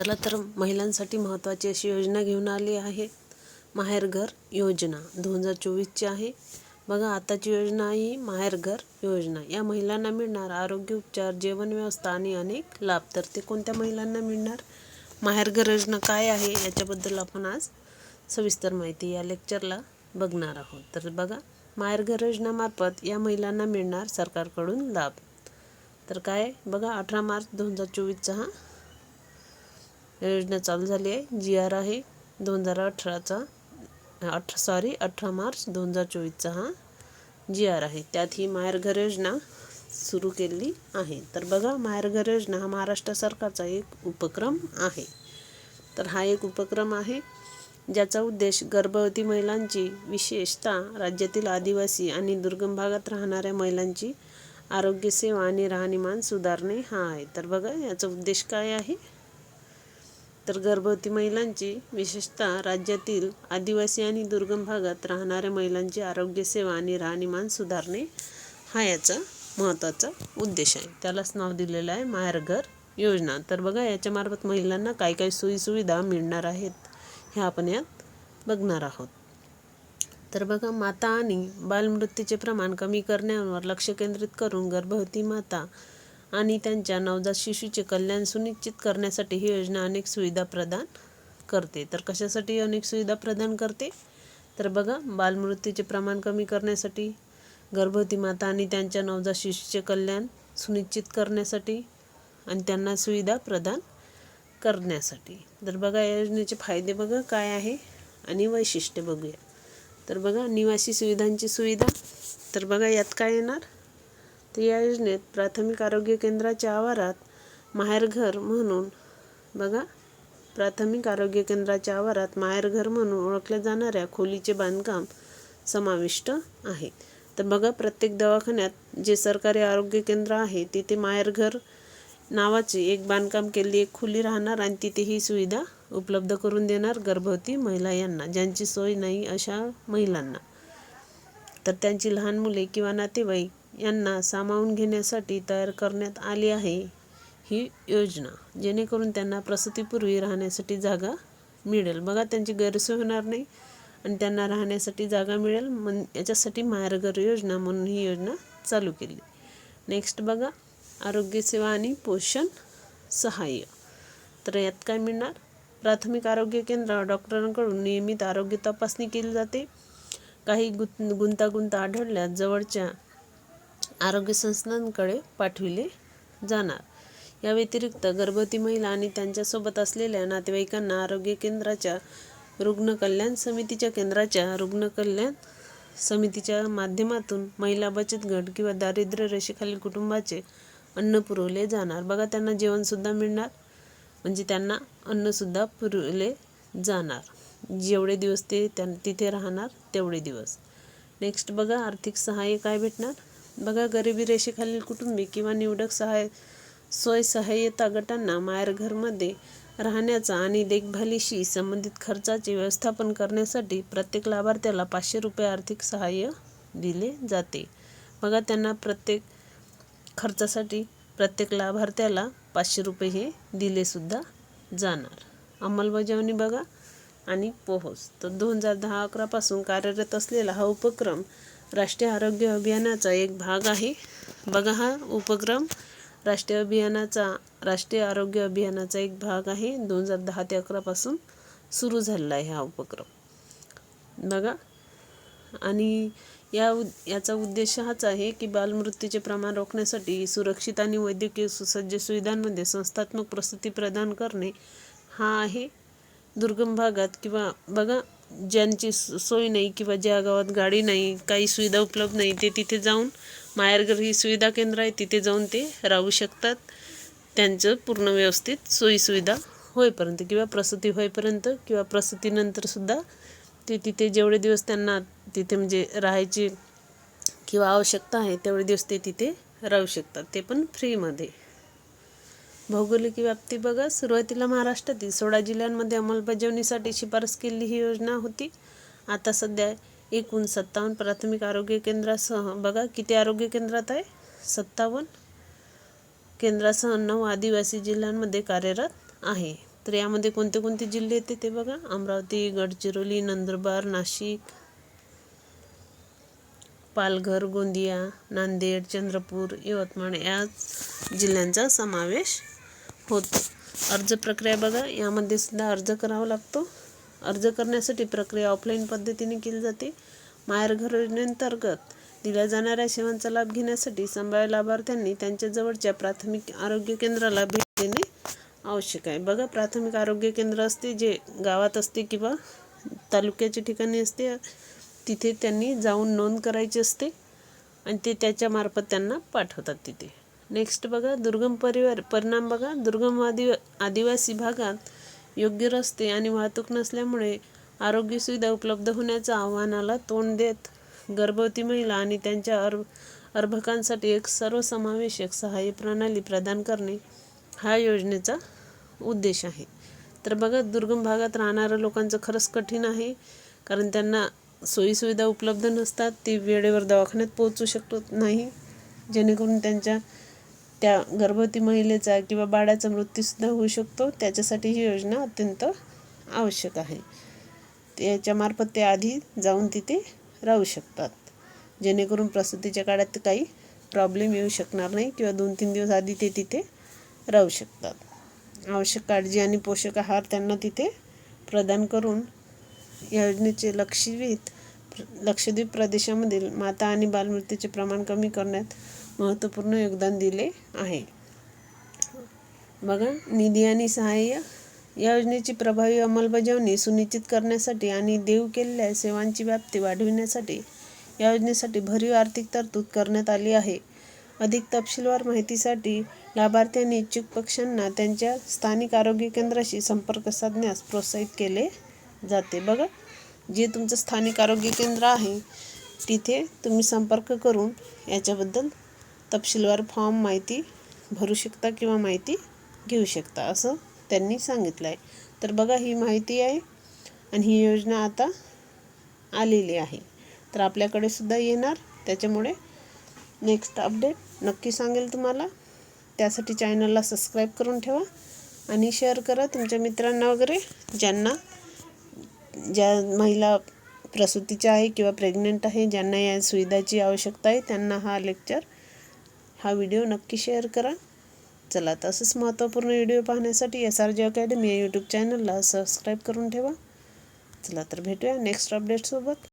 चला तर महिलांसाठी महत्त्वाची अशी योजना घेऊन आली आहे. माहेरघर योजना दोन हजार चोवीसची आहे. बघा आताची योजना आहे ही माहेरघर योजना. या महिलांना मिळणार आरोग्य उपचार जेवण व्यवस्था आणि अनेक लाभ. तर ते कोणत्या महिलांना मिळणार? माहेरघर योजना काय आहे? याच्याबद्दल आपण आज सविस्तर माहिती या लेक्चरला बघणार आहोत. तर बघा माहेरघर योजनामार्फत या महिलांना मिळणार सरकारकडून लाभ. तर काय? बघा अठरा मार्च दोन हजार चोवीसचा हा योजना चालू झाली आहे. जी आर आहे दोन हजार अठराचा. अठरा सॉरी अठरा मार्च दोन हजार चोवीसचा हा जी आर आहे. त्यात ही माहेरघर योजना सुरू केली आहे. तर बघा माहेरघर योजना हा महाराष्ट्र सरकारचा एक उपक्रम आहे. तर हा एक उपक्रम आहे ज्याचा उद्देश गर्भवती महिलांची विशेषतः राज्यातील आदिवासी आणि दुर्गम भागात राहणाऱ्या महिलांची आरोग्यसेवा आणि राहणीमान सुधारणे हा आहे. तर बघा याचा उद्देश काय आहे? तर गर्भवती महिलांची विशेषतः राज्यातील आदिवासी आणि दुर्गम भागात राहणाऱ्या महिलांची आरोग्यसेवा आणि राहणीमान सुधारणे हा याचा महत्त्वाचा उद्देश आहे. त्यालाच नाव दिलेलं आहे माहेरघर योजना. तर बघा याच्यामार्फत महिलांना काय काय सोयीसुविधा मिळणार आहेत हे आपण यात बघणार आहोत. तर बघा माता आणि बालमृत्यूचे प्रमाण कमी करण्यावर लक्ष केंद्रित करून गर्भवती माता आणि त्यांच्या नवजात शिशूचे कल्याण सुनिश्चित करण्यासाठी ही योजना अनेक सुविधा प्रदान करते. तर कशासाठी अनेक सुविधा प्रदान करते? तर बघा बालमृत्यूचे प्रमाण कमी करण्यासाठी गर्भवती माता आणि त्यांच्या नवजात शिशूचे कल्याण सुनिश्चित करण्यासाठी आणि त्यांना सुविधा प्रदान करण्यासाठी. तर बघा या योजनेचे फायदे बघा काय आहे आणि वैशिष्ट्य बघूया. तर बघा निवासी सुविधांची सुविधा. तर बघा यात काय येणार? तर या योजनेत प्राथमिक आरोग्य केंद्राच्या आवारात माहेरघर म्हणून बघा प्राथमिक आरोग्य केंद्राच्या आवारात माहेरघर म्हणून ओळखल्या जाणाऱ्या खोलीचे बांधकाम समाविष्ट आहे. तर बघा प्रत्येक दवाखान्यात जे सरकारी आरोग्य केंद्र आहे तिथे माहेरघर नावाचे एक बांधकाम केलेली एक खुली राहणार आणि तिथे ही सुविधा उपलब्ध करून देणार गर्भवती महिला यांना ज्यांची सोय नाही अशा महिलांना. तर त्यांची लहान मुले किंवा नातेवाईक यांना सामावून घेण्यासाठी तयार करण्यात आली आहे ही योजना. जेणेकरून त्यांना प्रसूतीपूर्वी राहण्यासाठी जागा मिळेल. बघा त्यांची गैरसोय होणार नाही आणि त्यांना राहण्यासाठी जागा मिळेल मन याच्यासाठी माहेरघर योजना म्हणून ही योजना चालू केली. नेक्स्ट बघा आरोग्यसेवा आणि पोषण सहाय्य. तर यात काय मिळणार? प्राथमिक आरोग्य केंद्रावर डॉक्टरांकडून नियमित आरोग्य तपासणी केली जाते. काही गुंत गुंतागुंत आढळल्यास जवळच्या आरोग्य संस्थांकडे पाठविले जाणार. या व्यतिरिक्त गर्भवती महिला आणि त्यांच्यासोबत असलेल्या नातेवाईकांना आरोग्य केंद्राच्या रुग्ण कल्याण समितीच्या केंद्राच्या रुग्ण कल्याण समितीच्या माध्यमातून महिला बचत गट किंवा दारिद्र्य रेषेखालील कुटुंबाचे अन्न पुरवले जाणार. बघा त्यांना जेवणसुद्धा मिळणार म्हणजे त्यांना अन्नसुद्धा पुरवले जाणार. जेवढे दिवस ते त्या तिथे राहणार तेवढे दिवस. नेक्स्ट बघा आर्थिक सहाय्य काय भेटणार? बघा गरिबी रेषेखालील कुटुंबी किंवा निवडक सहाय सोय सहाय्यता गटांना माहेरघरमध्ये राहण्याचा आणि देखभालीशी संबंधित खर्चाचे व्यवस्थापन करण्यासाठी प्रत्येक लाभार्थ्याला पाचशे रुपये आर्थिक सहाय्य दिले जाते. बघा त्यांना प्रत्येक खर्चासाठी प्रत्येक लाभार्थ्याला पाचशे रुपये हे दिलेसुद्धा जाणार. अंमलबजावणी बघा आणि पोहोच. तर दोन हजार दहा अकरापासून कार्यरत असलेला हा उपक्रम राष्ट्रीय आरोग्य अभियानाचा एक भाग आहे. बघा हा उपक्रम. राष्ट्रीय अभियानाचा राष्ट्रीय आरोग्य अभियानाचा एक भाग आहे. दोन हजार दहा ते अकरापासून सुरू झालेला आहे हा उपक्रम. बघा. आणि या उ याचा उद्देश हाच आहे की बालमृत्यूचे प्रमाण रोखण्यासाठी सुरक्षित आणि वैद्यकीय सुसज्ज सुविधांमध्ये संस्थात्मक प्रसूती प्रदान करणे हा आहे दुर्गम भागात किंवा बघा ज्यांची सोय नाही किंवा ज्या गावात गाडी नाही काही सुविधा उपलब्ध नाही ते तिथे जाऊन माहेरघर ही सुविधा केंद्र आहे तिथे जाऊन ते राहू शकतात. त्यांचं पूर्ण व्यवस्थित सोयीसुविधा होईपर्यंत किंवा प्रसूती होईपर्यंत किंवा प्रसूतीनंतरसुद्धा ते तिथे जेवढे दिवस त्यांना तिथे म्हणजे राहायची किंवा आवश्यकता आहे तेवढे दिवस ते तिथे राहू शकतात. ते पण फ्रीमध्ये. भौगोलिक व्याप्ती बघा. सुरुवातीला महाराष्ट्रातील सोळा जिल्ह्यांमध्ये अंमलबजावणीसाठी शिफारस केलेली ही योजना होती. आता सध्या एकूण सत्तावन्न प्राथमिक आरोग्य केंद्रासह बघा किती आरोग्य केंद्रात आहे? सत्तावन्न. केंद्रासह नऊ आदिवासी जिल्ह्यांमध्ये कार्यरत आहे. तर यामध्ये कोणते कोणते जिल्हे येते ते बघा. अमरावती गडचिरोली नंदुरबार नाशिक पालघर गोंदिया नांदेड चंद्रपूर यवतमाळ या जिल्ह्यांचा समावेश होतो. अर्ज प्रक्रिया बघा यामध्ये सुद्धा अर्ज करावा लागतो. अर्ज करण्यासाठी प्रक्रिया ऑफलाईन पद्धतीने केली जाते. माहेरघर योजनेअंतर्गत दिल्या जाणाऱ्या सेवांचा लाभ घेण्यासाठी संभाव्य लाभार्थ्यांनी त्यांच्या जवळच्या प्राथमिक आरोग्य केंद्राला भेट देणे आवश्यक आहे. बघा प्राथमिक आरोग्य केंद्र असते जे गावात असते किंवा तालुक्याच्या ठिकाणी असते तिथे त्यांनी जाऊन नोंद करायची असते आणि ते त्याच्यामार्फत त्यांना पाठवतात तिथे. नेक्स्ट बघा दुर्गम परिवार परिणाम बघा. दुर्गम आदिव आदिवासी भागात योग्य रस्ते आणि वाहतूक नसल्यामुळे आरोग्य सुविधा उपलब्ध होण्याच्या आव्हानाला तोंड देत गर्भवती महिला आणि त्यांच्या अर्भ अर्भकांसाठी एक सर्वसमावेशक सहाय्य प्रणाली प्रदान करणे हा योजनेचा उद्देश आहे. तर बघा दुर्गम भागात राहणाऱ्या लोकांचं खरंच कठीण आहे कारण त्यांना सोयीसुविधा उपलब्ध नसतात ते वेळेवर दवाखान्यात पोहोचू शकत नाही. जेणेकरून त्यांच्या त्या गर्भवती महिलेचा किंवा बाळाचा मृत्यूसुद्धा होऊ शकतो. त्याच्यासाठी ही योजना अत्यंत आवश्यक आहे. त्याच्यामार्फत ते आधी जाऊन तिथे राहू शकतात. जेणेकरून प्रसूतीच्या काळात काही प्रॉब्लेम येऊ शकणार नाही किंवा दोन तीन दिवस आधी ते तिथे राहू शकतात. आवश्यक काळजी आणि पोषक आहार त्यांना तिथे प्रदान करून योजनेचे लक्षवीत लक्षद्वीप प्रदेशामधील माता आणि बालमृत्यूचे प्रमाण कमी करण्यात महत्त्वपूर्ण योगदान दिले आहे. बघा निधी आणि सहाय्य या योजनेची प्रभावी अंमलबजावणी सुनिश्चित करण्यासाठी आणि देऊ केलेल्या सेवांची व्याप्ती वाढविण्यासाठी या योजनेसाठी भरीव आर्थिक तरतूद करण्यात आली आहे. अधिक तपशीलवार माहितीसाठी लाभार्थी आणि इच्छुक पक्षांना त्यांच्या स्थानिक आरोग्य केंद्राशी संपर्क साधण्यास प्रोत्साहित केले जाते. बघा जे तुमचं स्थानिक आरोग्य केंद्र आहे तिथे तुम्ही संपर्क करून याच्याबद्दल तपशीलवार फॉर्म माहिती भरू शकता किंवा माहिती घेऊ शकता असं त्यांनी सांगितलं आहे तर बघा ही माहिती आहे आणि ही योजना आता आलेली आहे. तर आपल्याकडे सुद्धा येणार. त्याच्यामुळे नेक्स्ट अपडेट नक्की सांगेल तुम्हाला. त्यासाठी चॅनलला सबस्क्राईब करून ठेवा आणि शेअर करा तुमच्या मित्रांना वगैरे ज्यांना ज्या महिला प्रसूतीच्या आहे किंवा प्रेग्नंट आहे ज्यांना या सुविधाची आवश्यकता आहे त्यांना हा लेक्चर हा व्हिडिओ नक्की शेअर करा. चला तसंच महत्त्वपूर्ण व्हिडिओ पाहण्यासाठी एस आर जी अकॅडमी या यूट्यूब चॅनलला सबस्क्राईब करून ठेवा. चला तर भेटूया नेक्स्ट अपडेटसोबत